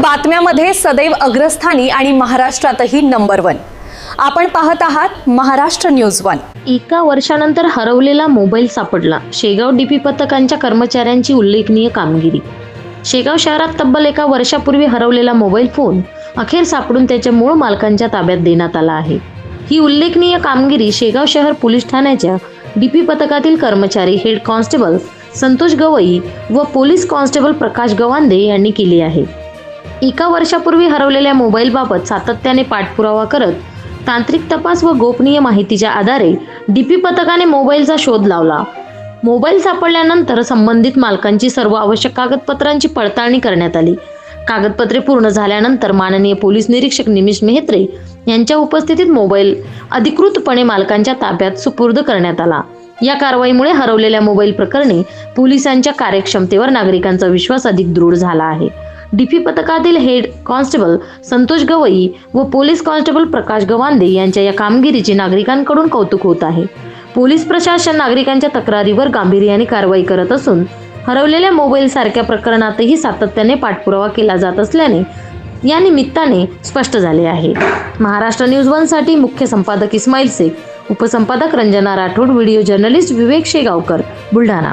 बातम्यामध्ये सदैव अग्रस्थानी आणि महाराष्ट्रातही नंबर वन. आपण पाहत आहात महाराष्ट्र न्यूज वन. एका वर्षानंतर हरवलेला मोबाईल सापडला. शेगाव डीपी पथकांच्या कर्मचाऱ्यांची उल्लेखनीय कामगिरी. शेगाव शहरात तब्बल एका वर्षापूर्वी हरवलेला मोबाईल फोन अखेर सापडून त्याच्या मूळ मालकांच्या ताब्यात देण्यात आला आहे. ही उल्लेखनीय कामगिरी शेगाव शहर पोलीस ठाण्याच्या डीपी पथकातील कर्मचारी हेड कॉन्स्टेबल संतोष गवई व पोलीस कॉन्स्टेबल प्रकाश गवांदे यांनी केली आहे. एका वर्षापूर्वी हरवलेल्या मोबाईलबाबत सातत्याने पाठपुरावा करत तांत्रिक तपास व गोपनीय माहितीच्या आधारे डीपी पथकाने मोबाईलचा शोध लावला. मोबाईल सापडल्यानंतर संबंधित मालकांची सर्व आवश्यक कागदपत्रांची पडताळणी करण्यात आली. कागदपत्रे पूर्ण झाल्यानंतर माननीय पोलीस निरीक्षक निमिष मेहत्रे यांच्या उपस्थितीत मोबाईल अधिकृतपणे मालकांच्या ताब्यात सुपूर्द करण्यात आला. या कारवाईमुळे हरवलेल्या मोबाईल प्रकरणी पोलिसांच्या कार्यक्षमतेवर नागरिकांचा विश्वास अधिक दृढ झाला आहे. डीपी पथकातील हेड कॉन्स्टेबल संतोष गवई व पोलीस कॉन्स्टेबल प्रकाश गवांदे यांच्या या कामगिरीचे नागरिकांकडून कौतुक होत आहे. पोलीस प्रशासन नागरिकांच्या तक्रारीवर गांभीर्याने कारवाई करत असून हरवलेल्या मोबाईल सारख्या प्रकरणातही सातत्याने पाठपुरावा केला जात असल्याने या निमित्ताने स्पष्ट झाले आहे. महाराष्ट्र न्यूज वनसाठी मुख्य संपादक इस्माईल शेख उपसंपादक रंजना राठोड व्हिडिओ जर्नलिस्ट विवेक शेगावकर बुलढाणा.